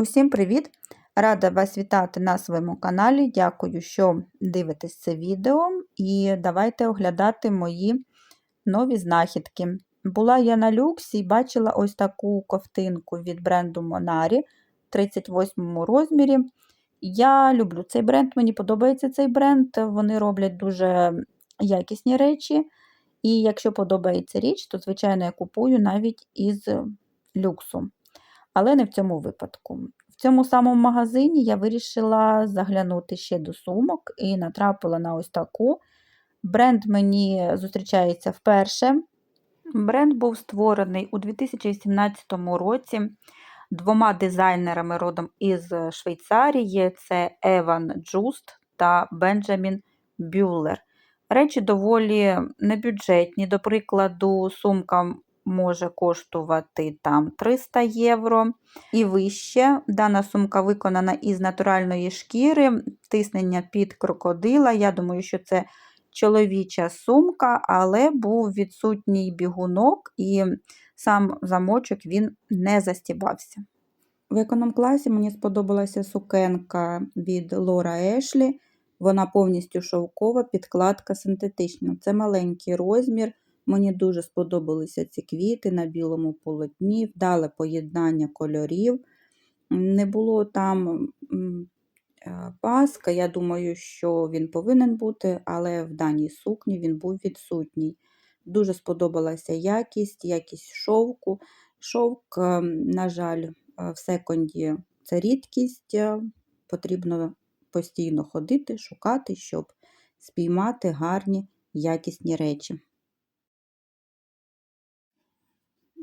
Усім привіт! Рада вас вітати на своєму каналі. Дякую, що дивитесь це відео. І давайте оглядати мої нові знахідки. Була я на люксі і бачила ось таку ковтинку від бренду Monari в 38 розмірі. Я люблю цей бренд, мені подобається цей бренд. Вони роблять дуже якісні речі. І якщо подобається річ, то, звичайно, я купую навіть із люксу але не в цьому випадку. В цьому самому магазині я вирішила заглянути ще до сумок і натрапила на ось таку. Бренд мені зустрічається вперше. Бренд був створений у 2017 році двома дизайнерами родом із Швейцарії: це Еван Джуст та Бенджамін Бюллер. Речі доволі небюджетні, до прикладу, сумка може коштувати там 300 євро і вище. Дана сумка виконана із натуральної шкіри, тиснення під крокодила. Я думаю, що це чоловіча сумка, але був відсутній бігунок, і сам замочок він не застібався. В економ-класі мені сподобалася сукенка від Лора Ешлі. Вона повністю шовкова, підкладка синтетична. Це маленький розмір. Мені дуже сподобалися ці квіти на білому полотні, вдале поєднання кольорів. Не було там е, паска, я думаю, що він повинен бути, але в даній сукні він був відсутній. Дуже сподобалася якість, якість шовку. Шовк, е, на жаль, е, в секонді це рідкість, потрібно постійно ходити, шукати, щоб спіймати гарні якісні речі.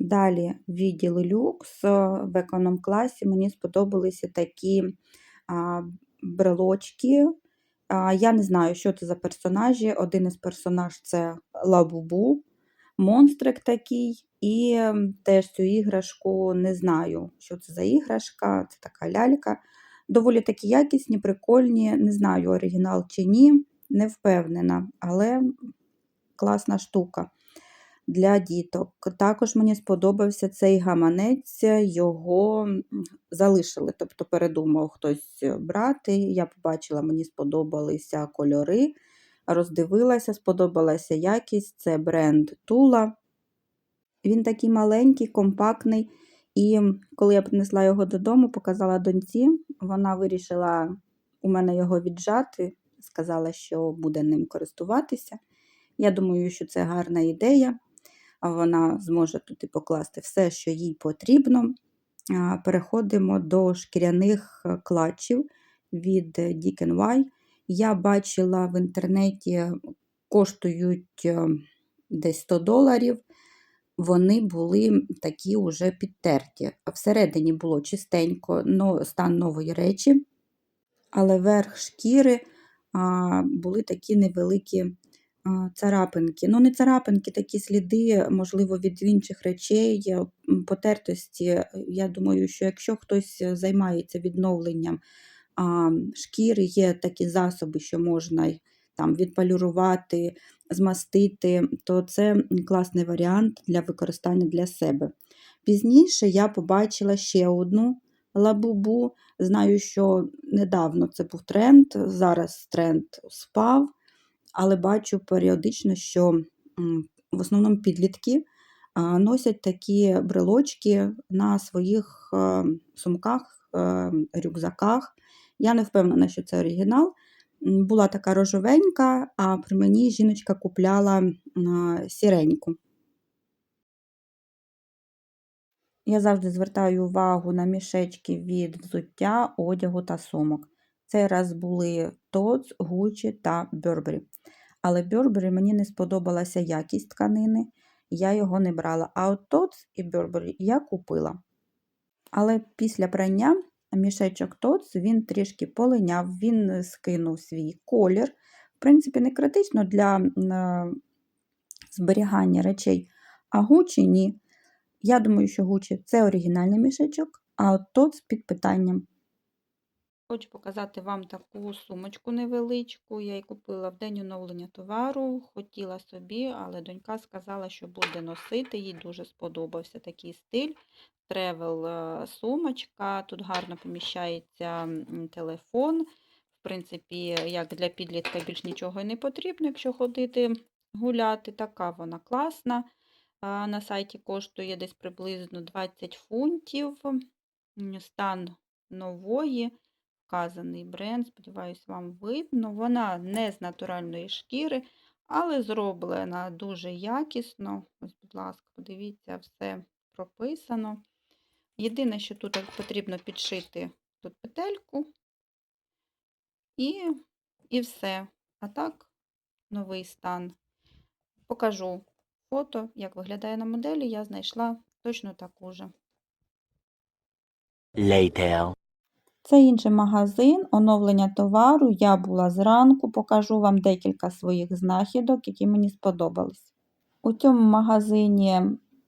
Далі відділ люкс в економ-класі мені сподобалися такі а, брелочки. А, Я не знаю, що це за персонажі. Один із персонаж це Лабубу, монстрик такий. І теж цю іграшку не знаю, що це за іграшка, це така лялька. Доволі такі якісні, прикольні, не знаю, оригінал чи ні, не впевнена, але класна штука для діток. Також мені сподобався цей гаманець, його залишили, тобто передумав хтось брати. Я побачила, мені сподобалися кольори, роздивилася, сподобалася якість це бренд Тула. Він такий маленький, компактний. І коли я принесла його додому, показала доньці, вона вирішила у мене його віджати, сказала, що буде ним користуватися. Я думаю, що це гарна ідея вона зможе туди покласти все, що їй потрібно. Переходимо до шкіряних е, клатчів від DKNY. Я бачила в інтернеті, коштують е, десь 100 доларів. Вони були такі вже підтерті. Всередині було чистенько, стан нової речі, але верх шкіри були такі невеликі царапинки. Ну, не царапинки, такі сліди, можливо, від інших речей, потертості. Я думаю, що якщо хтось займається відновленням шкіри, є такі засоби, що можна там відполірувати, змастити, то це класний варіант для використання для себе. Пізніше я побачила ще одну лабубу. Знаю, що недавно це був тренд, зараз тренд спав але бачу періодично, що в основному підлітки носять такі брелочки на своїх сумках, рюкзаках. Я не впевнена, що це оригінал. Була така рожовенька, а при мені жіночка купляла сіреньку. Я завжди звертаю увагу на мішечки від взуття, одягу та сумок. Цей раз були Tots, Gucci та Burberry. Але Burberry мені не сподобалася якість тканини, я його не брала. А от Tots і Burberry я купила. Але після прання мішечок Tots він трішки полиняв, він скинув свій колір. В принципі, не критично для е, зберігання речей. А Gucci ні. Я думаю, що Gucci це оригінальний мішечок, а от Tots під питанням. Хочу показати вам таку сумочку невеличку. Я її купила в день оновлення товару. Хотіла собі, але донька сказала, що буде носити. Їй дуже сподобався такий стиль. Тревел е, сумочка. Тут гарно поміщається телефон. В принципі, як для підлітка більш нічого і не потрібно, якщо ходити гуляти. Така вона класна. На сайті коштує десь приблизно 20 фунтів. Стан нової вказаний бренд, сподіваюсь, вам видно. Вона не з натуральної шкіри, але зроблена дуже якісно. Ось, будь ласка, подивіться, все прописано. Єдине, що тут потрібно підшити тут петельку і, і все. А так, новий стан. Покажу фото, як виглядає на моделі. Я знайшла точно таку же. Later. Це інший магазин, оновлення товару. Я була зранку, покажу вам декілька своїх знахідок, які мені сподобались. У цьому магазині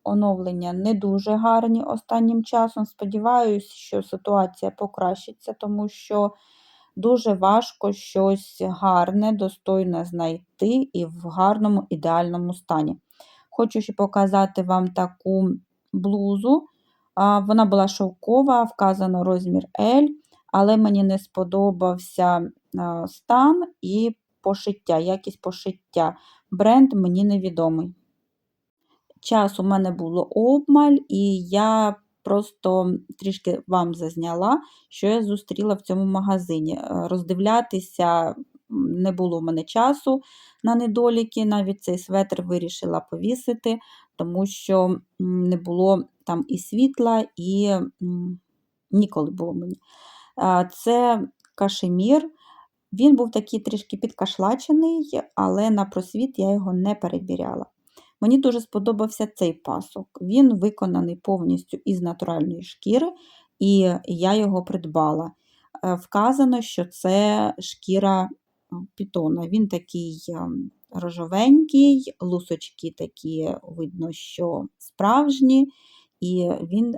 оновлення не дуже гарні останнім часом. Сподіваюся, що ситуація покращиться, тому що дуже важко щось гарне, достойне знайти і в гарному ідеальному стані. Хочу ще показати вам таку блузу. Вона була шовкова, вказано розмір L, але мені не сподобався стан і пошиття, якість пошиття. Бренд мені невідомий. Час у мене було обмаль, і я просто трішки вам зазняла, що я зустріла в цьому магазині. Е, Роздивлятися не було в мене часу на недоліки, навіть цей светр вирішила повісити, тому що не було там і світла, і ніколи було мені. Це кашемір. Він був такий трішки підкашлачений, але на просвіт я його не перевіряла. Мені дуже сподобався цей пасок. Він виконаний повністю із натуральної шкіри, і я його придбала. Е, Вказано, що це шкіра пітона. Він такий ем, рожовенький, лусочки такі видно, що справжні, і він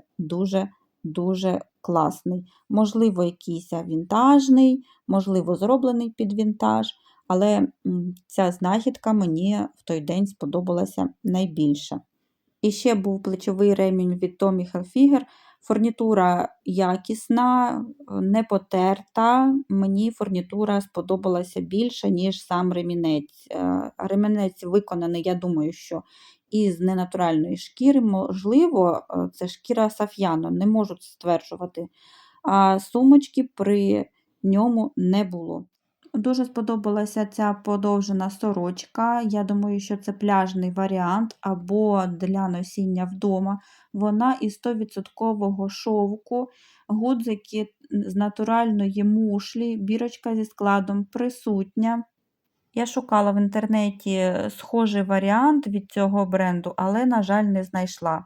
дуже-дуже класний. Можливо, якийсь вінтажний, можливо, зроблений під вінтаж, але ця знахідка мені в той день сподобалася найбільше. І ще був плечовий ремінь від Tommy Hilfiger. Фурнітура якісна, не потерта. Мені фурнітура сподобалася більше, ніж сам ремінець. Е, Ремінець виконаний, я думаю, що із ненатуральної шкіри, можливо, е, це шкіра саф'яно, не можу стверджувати. А сумочки при ньому не було. Дуже сподобалася ця подовжена сорочка. Я думаю, що це пляжний варіант або для носіння вдома. Вона із 100% шовку, гудзики з натуральної мушлі, бірочка зі складом присутня. Я шукала в інтернеті схожий варіант від цього бренду, але, на жаль, не знайшла.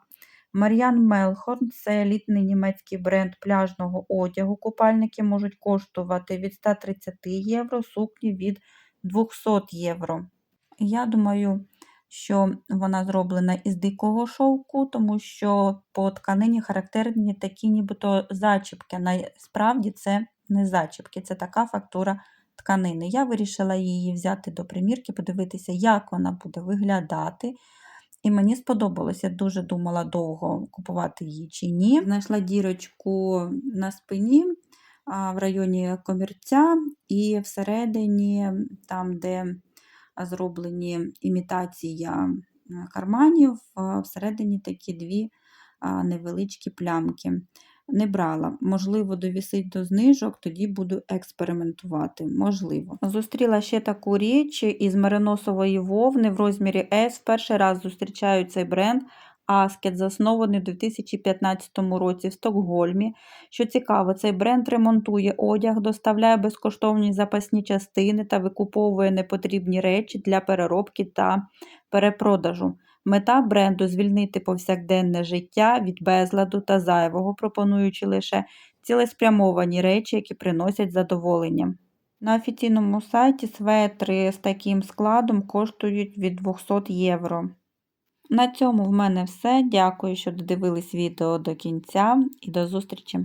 Мар'ян Мелхорн це елітний німецький бренд пляжного одягу. Купальники можуть коштувати від 130 євро, сукні від 200 євро. Я думаю, що вона зроблена із дикого шовку, тому що по тканині характерні такі нібито зачіпки. Насправді це не зачіпки, це така фактура тканини. Я вирішила її взяти до примірки, подивитися, як вона буде виглядати. І мені сподобалося, дуже думала довго купувати її чи ні. Знайшла дірочку на спині в районі комірця, і всередині, там, де зроблені імітація карманів, всередині такі дві невеличкі плямки. Не брала. Можливо, довісить до знижок, тоді буду експериментувати. Можливо. Зустріла ще таку річ із мериносової вовни в розмірі S. Перший раз зустрічаю цей бренд. Аскет, заснований у 2015 році в Стокгольмі. Що цікаво, цей бренд ремонтує одяг, доставляє безкоштовні запасні частини та викуповує непотрібні речі для переробки та перепродажу. Мета бренду звільнити повсякденне життя від безладу та зайвого, пропонуючи лише цілеспрямовані речі, які приносять задоволення. На офіційному сайті светри з таким складом коштують від 200 євро. На цьому в мене все. Дякую, що додивились відео до кінця і до зустрічі!